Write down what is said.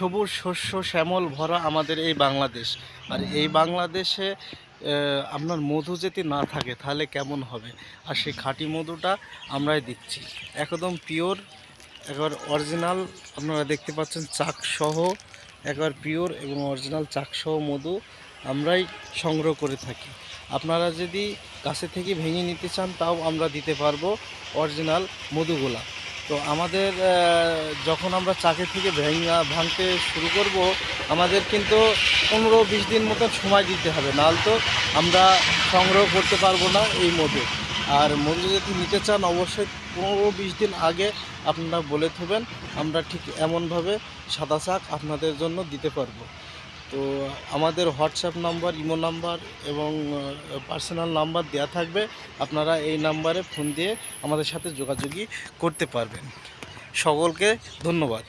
সবুজ, শস্য, শ্যামল, ভরা আমাদের এই বাংলাদেশ। আর এই বাংলাদেশে আপনার মধু যদি না থাকে, তাহলে কেমন হবে? আর সেই খাঁটি মধুটা আমরাই দিচ্ছি। একদম পিওর, একবার অরিজিনাল, আপনারা দেখতে পাচ্ছেন চাকসহ, একবার পিওর এবং অরিজিনাল চাকসহ মধু আমরাই সংগ্রহ করে থাকি। আপনারা যদি কাছে থেকে ভেঙে নিতে চান, তাও আমরা দিতে পারব অরিজিনাল মধুগুলা। তো আমাদের যখন আমরা চাকে থেকে ভেঙা, ভাঙতে শুরু করব, আমাদের কিন্তু পনেরো বিশ দিন মতো সময় দিতে হবে। নাহলে তো আমরা সংগ্রহ করতে পারব না এই মধু আর মধু যদি নিতে চান, অবশ্যই পনেরো বিশ দিন আগে আপনারা বলে থবেন, আমরা ঠিক এমনভাবে সাদা শাক আপনাদের জন্য দিতে পারব। তো আমাদের হোয়াটসঅ্যাপ নাম্বার, ইমো নাম্বার এবং পার্সোনাল নাম্বার দেওয়া থাকবে। আপনারা এই নাম্বারে ফোন দিয়ে আমাদের সাথে যোগাযোগই করতে পারবেন। সকলকে ধন্যবাদ।